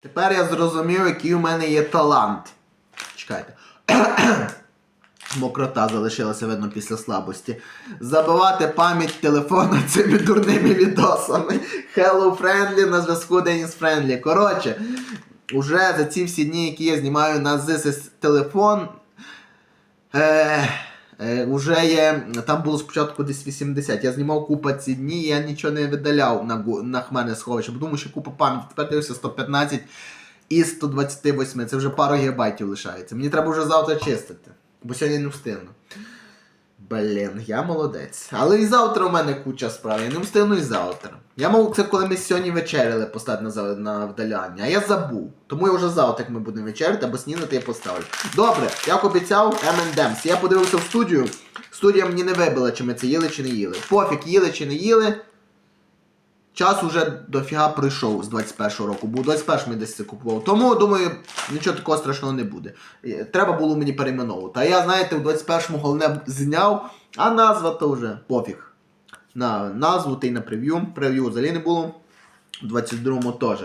Тепер я зрозумів, який у мене є талант. Чекайте. Мокрота залишилася, видно, після слабості. Забивати пам'ять телефона цими дурними відосами. Hello Friendly на зв'язку Деніс Friendly. Коротше, уже за ці всі дні, які я знімаю на ZSS телефон. Е, уже є. Там було спочатку десь 80. Я знімав купа ці дні, я нічого не видаляв на, на хмарне сховище, бо думаю, що купа пам'яті. Тепер дивився 115 із 128. Це вже пару гігабайтів лишається. Мені треба вже завтра чистити, бо сьогодні не встигну. Блін, я молодець. Але і завтра у мене куча справ, я не встигну і завтра. Я мав це, коли ми сьогодні вечеряли, поставити на, на вдаляння, а я забув. Тому я вже завтра, як ми будемо вечеряти, або снідати я поставлю. Добре, як обіцяв, M&M's. Я подивився в студію. Студія мені не вибила, чи ми це їли, чи не їли. Пофіг, їли чи не їли. Час уже дофіга пройшов з 21-го року, бо у 21-му десь це купував. Тому, думаю, нічого такого страшного не буде. Е, Треба було мені перейменовувати. А я, знаєте, у 21-му головне зняв, а назва то вже пофіг. На назву та й на прев'ю. Прев'ю взагалі не було. У 22-му теж.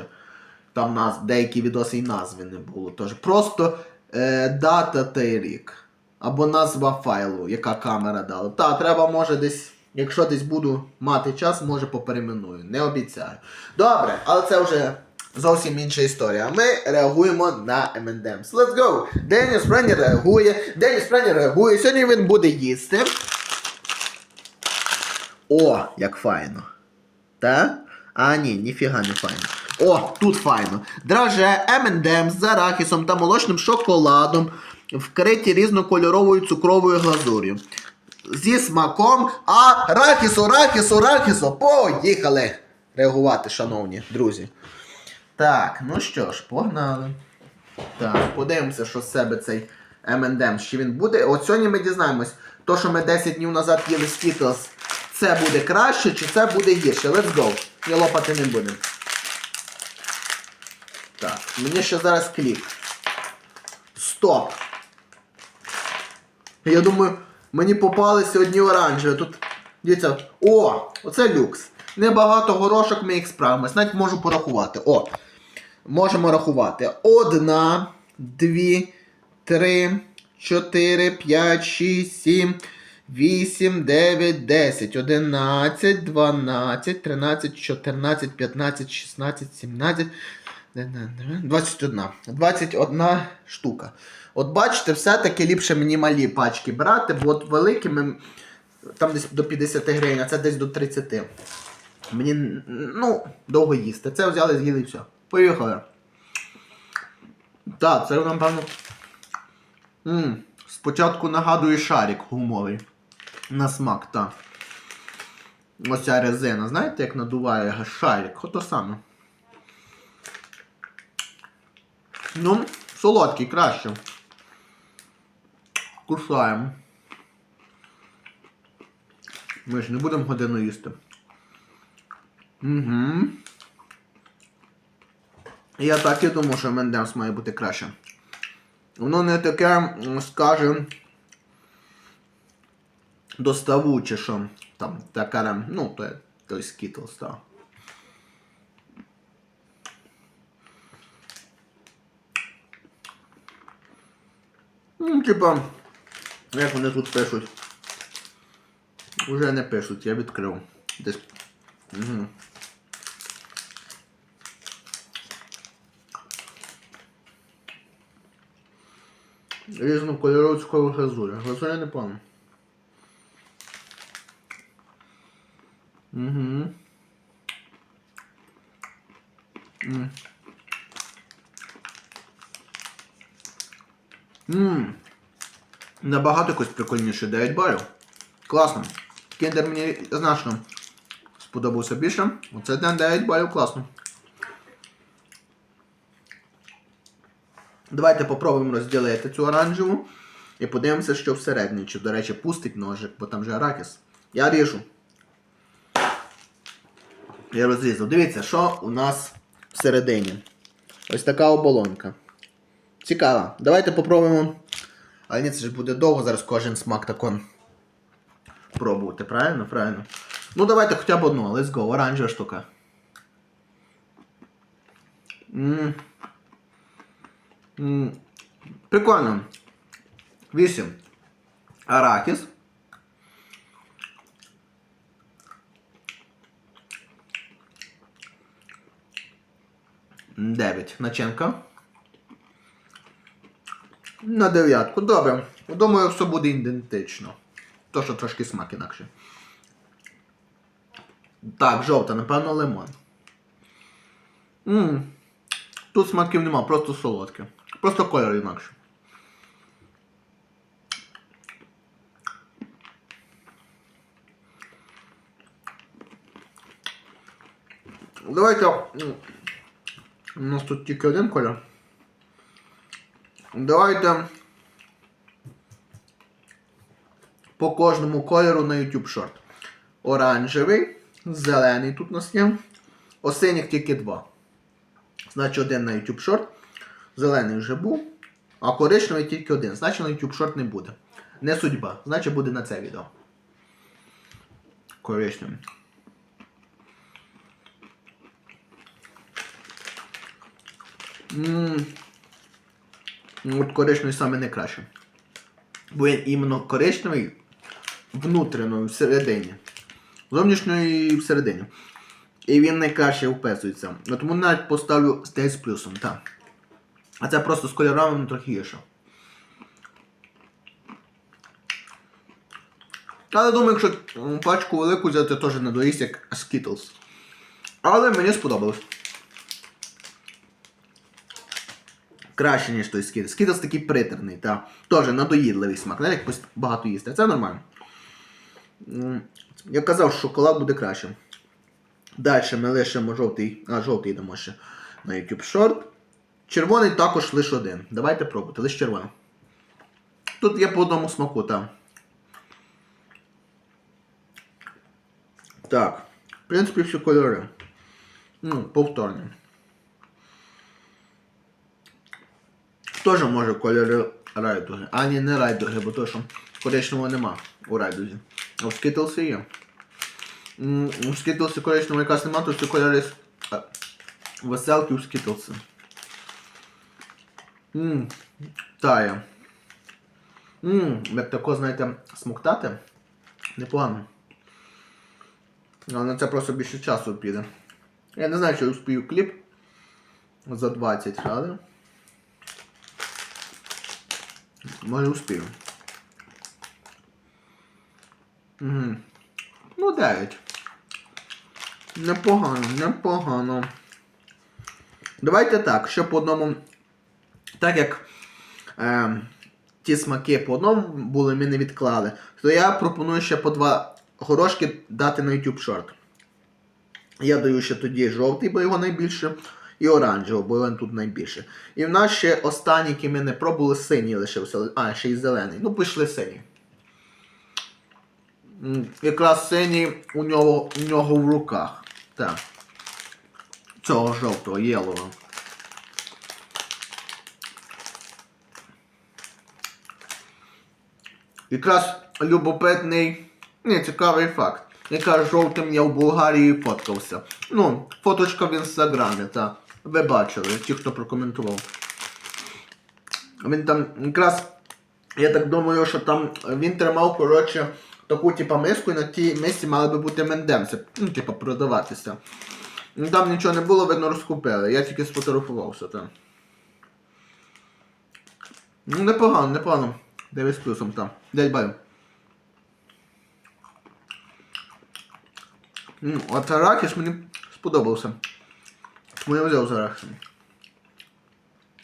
Там нас деякі відоси і назви не було. Теж. Просто е, дата та й рік. Або назва файлу, яка камера дала. Та, треба може десь. Якщо десь буду мати час, може поперейменую. Не обіцяю. Добре, але це вже зовсім інша історія. Ми реагуємо на M&M's. Let's go! Деніс Френі реагує. Деніс Френі реагує. Сьогодні він буде їсти. О, як файно. Та? А, ні, ніфіга не файно. О, тут файно. Драже M&M's з арахісом та молочним шоколадом, вкриті різнокольоровою цукровою глазур'ю. Зі смаком арахісу, арахісу, арахісу. Поїхали! Реагувати, шановні друзі. Так, ну що ж, погнали. Так, подивимося, що з себе цей M&M, чи він буде. От сьогодні ми дізнаємось, то, що ми 10 днів назад їли Skittles, це буде краще, чи це буде гірше. Let's go. Я лопати не будемо. Так, мені ще зараз клік. Стоп. Я думаю, мені попалися одні оранжеві. Тут, дивіться, о, оце люкс. Небагато горошок ми їх справимось. Навіть можу порахувати. О. Можемо рахувати. Одна, дві, три, чотири, п'ять, шість, сім, вісім, дев'ять, десять, одинадцять, дванадцять, тринадцять, чотирнадцять, п'ятнадцять, шістнадцять, сімнадцять. 21. 21 штука. От бачите, все-таки ліпше мені малі пачки брати, бо от великими там десь до 50 гривень, а це десь до 30. Мені ну, довго їсти. Це взяли, з'їли і все. Поїхали. Так, це напевно. м спочатку нагадує шарик гумовий. На смак, так. Ось ця резина. Знаєте, як надуває шарик? Ото саме. Ну, солодкий краще. Кусаємо. Ми ж не будемо годину їсти. Угу. Я так і думав, що Мендемс має бути краще. Воно не таке, м, скаже, доставуче, що там таке, ну, той, той Skittles, так. Ну, типа, як вони тут пишуть. Уже не пишуть, я відкрив. Десь. Угу. Різну кольорову цукрову глазурю. Глазуря не пам'ятаю. Угу. Ммм. Набагато якось прикольніше 9 балів. Класно. Кіндер мені значно сподобався більше. Оце на 9 балів класно. Давайте попробуємо розділити цю оранжеву. І подивимося, що всередині. Чи, до речі, пустить ножик, бо там же арахіс. Я ріжу. Я розрізав. Дивіться, що у нас всередині. Ось така оболонка. Цікава. Давайте попробуємо. Але ні, це ж буде довго, зараз кожен смак такон. пробувати, правильно? Правильно. Ну давайте хоча б одну, let's go, оранжева штука. М. Прикольно. Вісім. Аракіс. 9. Начинка. На дев'ятку. Добре. Думаю, все буде ідентично. То, що трошки смак інакше. Так, жовта, напевно, лимон. М. Тут смаків нема, просто солодке. Просто кольор інакше. Давайте ну, у нас тут тільки один кольор. Давайте. По кожному кольору на YouTube Short. Оранжевий, зелений тут у нас є. Осиніх тільки два. Значить один на YouTube Short. Зелений вже був. А коричневий тільки один. Значить на YouTube Short не буде. Не судьба. Значить буде на це відео. Коричневий. От коричневий саме найкраще. Бо він іменно коричневий внутрішньою всередині. Зовнішньою і всередині. І він найкраще вписується. Ну, Тому навіть поставлю стейт з плюсом, так. А це просто з кольорами він трохи гірше. Але думаю, якщо пачку велику взяти, теж не доїсть як Skittles. Але мені сподобалось. Краще, ніж той Skittles. Skittles такий притерний, та. Теж надоїдливий смак. Не як багато їсти. Це нормально. Я казав, що шоколад буде краще. Далі ми лишимо жовтий. А, жовтий йдемо ще на YouTube Short. Червоний також лише один. Давайте пробувати, лише червоний. Тут є по одному смаку, так. Так. В принципі, всі кольори. Ну, повторні. Теж може кольори райдуги. А ні, не райдуги, бо то, що коричневого нема у райдузі. А в Skittles є. У Skittles коричневого якраз нема, то це кольори веселки у Skittles. Ммм, тає. Ммм, як тако, знаєте, смоктати. Непогано. Але на це просто більше часу піде. Я не знаю, чи я успію кліп за 20, але. Може успію. Угу. Ну, 9. Непогано, непогано. Давайте так, ще по одному. Так як е, ті смаки по одному були, ми не відклали, то я пропоную ще по два горошки дати на YouTube Short. Я даю ще тоді жовтий, бо його найбільше, і оранжевий, бо він тут найбільше. І в нас ще останні, які ми не пробували, синій лишився. А, ще й зелений. Ну, пішли синій. М, Якраз синій у нього, у нього в руках. Так. Цього жовтого, єлого. Якраз любопитний, не цікавий факт. Якраз жовтим я в Болгарії фоткався. Ну, фоточка в інстаграмі, так. Ви бачили, ті, хто прокоментував. Він там якраз, я так думаю, що там він тримав, коротше, таку типа миску, і на тій мисці мали би бути мендемси. Ну, типа, продаватися. Ну, Там нічого не було, видно, розкупили. Я тільки сфотографувався там. Ну, непогано, непогано. 9 з плюсом там. 9 балів. Ну, от арахіс мені сподобався. Тому я взяв з арахісом.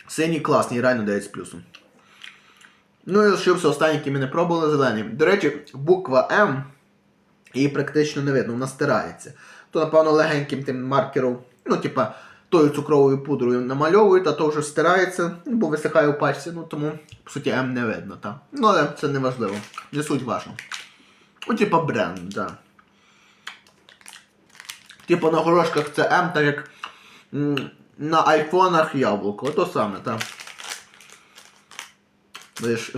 Синій класний, реально 9 з плюсом. Ну і лишився останній, який ми не пробували, зелений. До речі, буква М її практично не видно, вона стирається. То, напевно, легеньким тим маркером, ну, типа, тою цукровою пудрою намальовують, а то вже стирається, ну, бо висихає у пачці, ну тому, по суті, М не видно, так. Ну, але це не важливо. Не суть важно. Ну, типа бренд, так. Типа на горошках це М, так як на айфонах яблуко. то саме, так.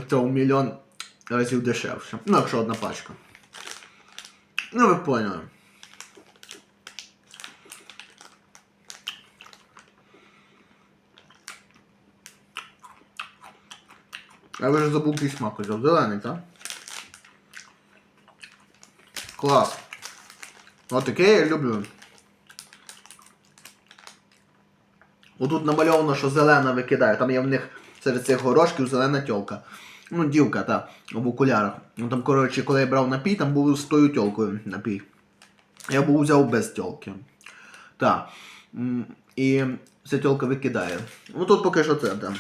Це у мільйон разів дешевше. Ну, якщо одна пачка. Ну, ви поняли. Я вже забув який смак взяв. Зелений, так? Клас. Отаке я люблю. Отут намальовано, що зелена викидає. Там є в них серед цих горошків зелена тьолка. Ну, дівка, та, в окулярах. Ну там, коротше, коли я брав напій, там був з тою тьолкою напій. Я був взяв без тьолки. Так. І ця тьолка викидає. Ну тут поки що це, так.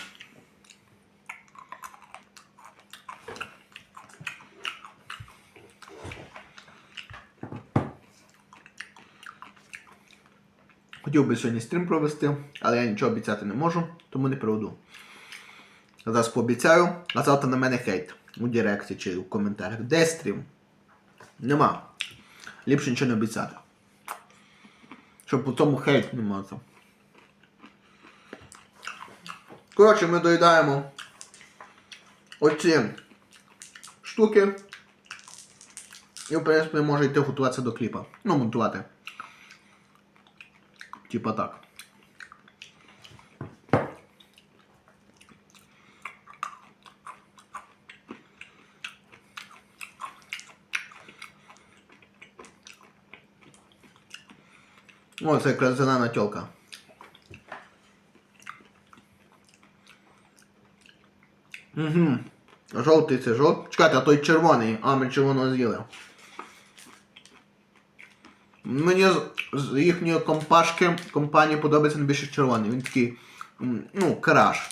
Хотів би сьогодні стрім провести, але я нічого обіцяти не можу, тому не проведу. Зараз пообіцяю, а завтра на мене хейт у Директі чи в коментарях. Де стрім? Нема. Ліпше нічого не обіцяти. Щоб по тому хейт не мати. Коротше, ми доїдаємо оці штуки. І, в принципі, може йти готуватися до кліпа. Ну, монтувати. Типа так. О, це якраз зелена тьолка. Угу. Жовтий це жовтий. Чекайте, а той червоний. А, ми червоного з'їли. Мені з, їхньої компашки компанії подобається найбільше червоний. Він такий, ну,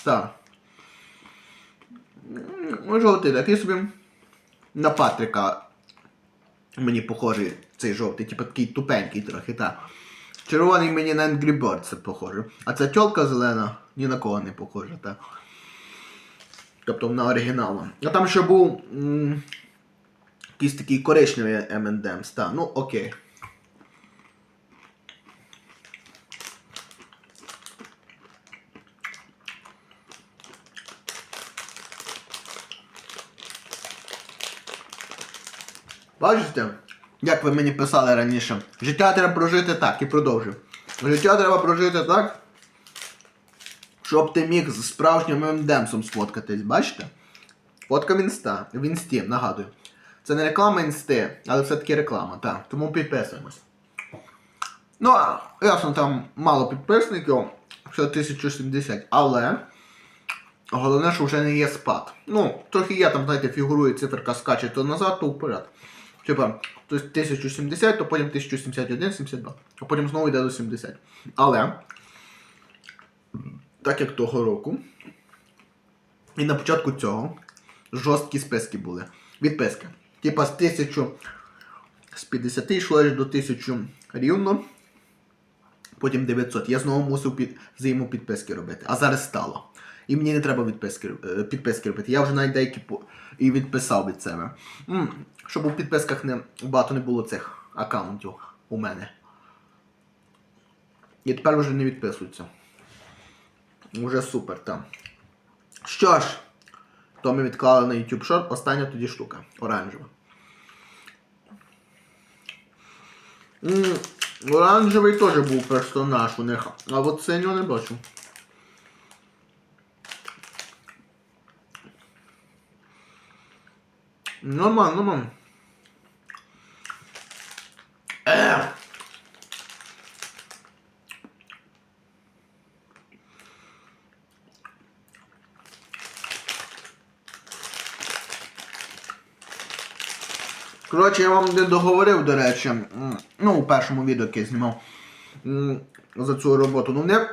так. Ну, жовтий, такий собі на Патрика мені похожий цей жовтий, типу такий тупенький трохи, так. Червоний мені на Angry Birds похоже. А ця тьолка зелена ні на кого не похожа, так. Тобто на оригіналу. А там ще був м, якийсь такий коричневий M&M's, так, ну окей. Бачите, як ви мені писали раніше, життя треба прожити так і продовжив. Життя треба прожити так, щоб ти міг з справжнім ММДемсом сфоткатись, бачите? Фотка в інста, в інсті, нагадую. Це не реклама інсти, але все-таки реклама, так. Тому підписуємось. Ну, ясно, там мало підписників, все 1070, але головне, що вже не є спад. Ну, трохи є там, знаєте, фігурує циферка скаче то назад, то вперед. Типа, то 1070, то потім 1071, 72, а потім знову йде до 70. Але, так як того року, і на початку цього жорсткі списки були. Відписки. Типа з 1000 з 50 йшло до 1000 рівно. Потім 900. Я знову мусив під взаємопідписки робити. А зараз стало. І мені не треба відписки, е, підписки робити. Я вже навіть деякі по- і відписав від себе. М, Щоб у підписках не багато не було цих аккаунтів у мене. І тепер вже не відписуються. Уже супер, так. Що ж, то ми відклали на YouTube Short. Остання тоді штука. Оранжева. М, Оранжевий теж був персонаж у них, а от синього не бачу. Нормально, нормально. Ех. Коротше, я вам не договорив, до речі, ну, у першому відео, яке я знімав за цю роботу. Ну, вони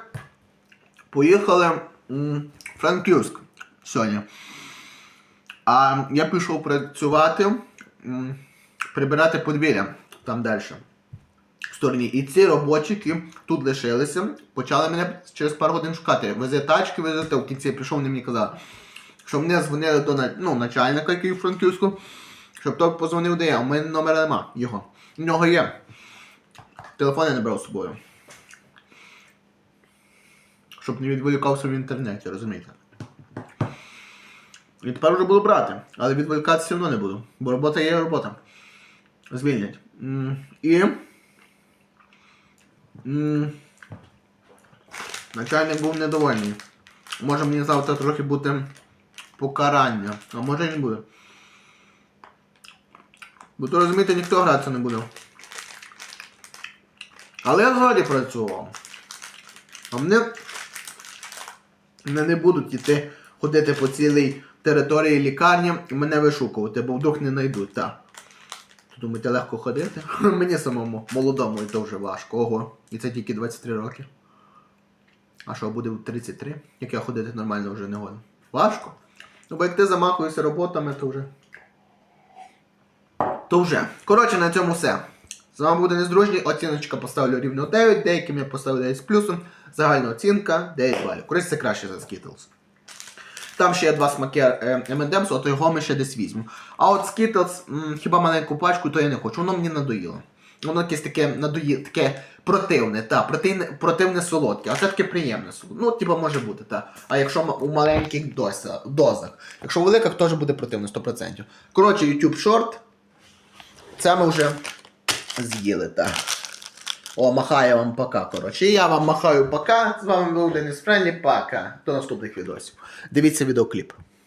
поїхали в Франківськ сьогодні. А я пішов працювати, прибирати подвір'я там далі. В стороні. І ці робочики тут лишилися, почали мене через пару годин шукати. Вези тачки, везете. В кінці я прийшов, вони мені казали, що мене дзвонили до ну, начальника, який в Франківську, щоб той позвонив де я. У мене номера нема його. У нього є. Телефон я не брав з собою. Щоб не відволікався в інтернеті, розумієте? І тепер вже буду брати, але відволікатися все одно не буду. Бо робота є робота. Звільнять. І. Начальник був недовольний. Може мені завтра трохи бути покарання. А може і не буде. Бо то розумієте, ніхто гратися не буде. Але я згоді працював. А мене мене не будуть іти ходити по цілій території лікарні і мене вишукувати, бо вдруг не знайдуть, так. Думаєте, легко ходити? Мені самому молодому і то вже важко. Ого. І це тільки 23 роки. А що буде в 33? Як я ходити нормально вже не годен. Важко. Ну бо як ти замахуєшся роботами, то вже. То вже. Коротше, на цьому все. З вами буде нездружній. Оціночка поставлю рівно 9, деяким я поставлю 9 з плюсом. Загальна оцінка 9 балів. Коротше, це краще за Skittles. Там ще є два смаки е, M&M's, от його ми ще десь візьмемо. А от Skittles, хіба маленьку пачку, то я не хочу. Воно мені надоїло. Воно якесь таке надоїло, таке противне, та, противне, противне солодке, а це таке приємне солодке. Ну, типа може бути, та. А якщо у маленьких дося, дозах. Якщо у великих, теж буде противне 100%. Коротше, YouTube Short. Це ми вже з'їли, так. О, махаю вам пока, коротше. Я вам махаю пока. З вами був Денис Френлі, пока. До наступних відосів. Дивіться відеокліп.